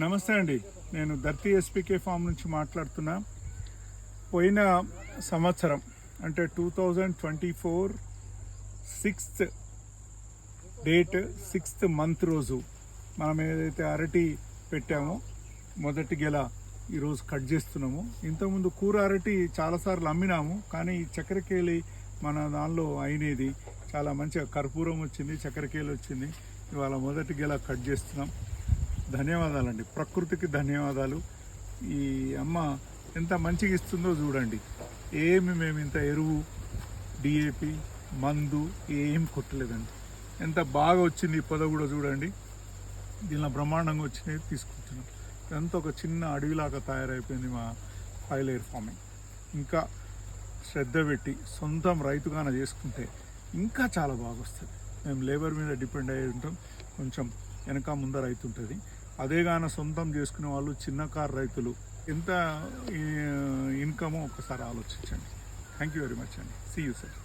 నమస్తే అండి. నేను ధర్తి ఎస్పీకే ఫామ్ నుంచి మాట్లాడుతున్నా. పోయిన సంవత్సరం అంటే two thousand twenty four sixth date sixth month రోజు మనం ఏదైతే అరటి పెట్టామో మొదటి గెల ఈరోజు కట్ చేస్తున్నాము. ఇంతకుముందు కూర అరటి చాలాసార్లు అమ్మినాము కానీ ఈ చక్కెరకేళి మన దానిలో అయినది. చాలా మంచిగా కర్పూరం వచ్చింది చక్కెరకేళి వచ్చింది. ఇవాళ మొదటి గెల కట్ చేస్తున్నాం. ధన్యవాదాలండి. ప్రకృతికి ధన్యవాదాలు. ఈ అమ్మ ఎంత మంచిగా ఇస్తుందో చూడండి. ఏమి మేము ఇంత ఎరువు డిఏపి మందు ఏం కొట్టలేదండి. ఎంత బాగా వచ్చింది ఈ పొద కూడా చూడండి. దీనిలో బ్రహ్మాండంగా వచ్చినవి తీసుకుంటున్నాం. ఇదంతా ఒక చిన్న అడవిలాగా తయారైపోయింది మా ఫైల్ ఎయిర్ ఫార్మింగ్. ఇంకా శ్రద్ధ పెట్టి సొంతం రైతుగాన చేసుకుంటే ఇంకా చాలా బాగా వస్తుంది. మేము లేబర్ మీద డిపెండ్ అయ్యి ఉంటాం. కొంచెం వెనక ముందర రైతు ఉంటుంది. అదే గాన సొంతం చేసుకునే వాళ్ళు చిన్న కారు రైతులు. ఎంత ఇన్కమో ఒకసారి ఆలోచించండి. థ్యాంక్ యూ వెరీ మచ్ అండి. See you sir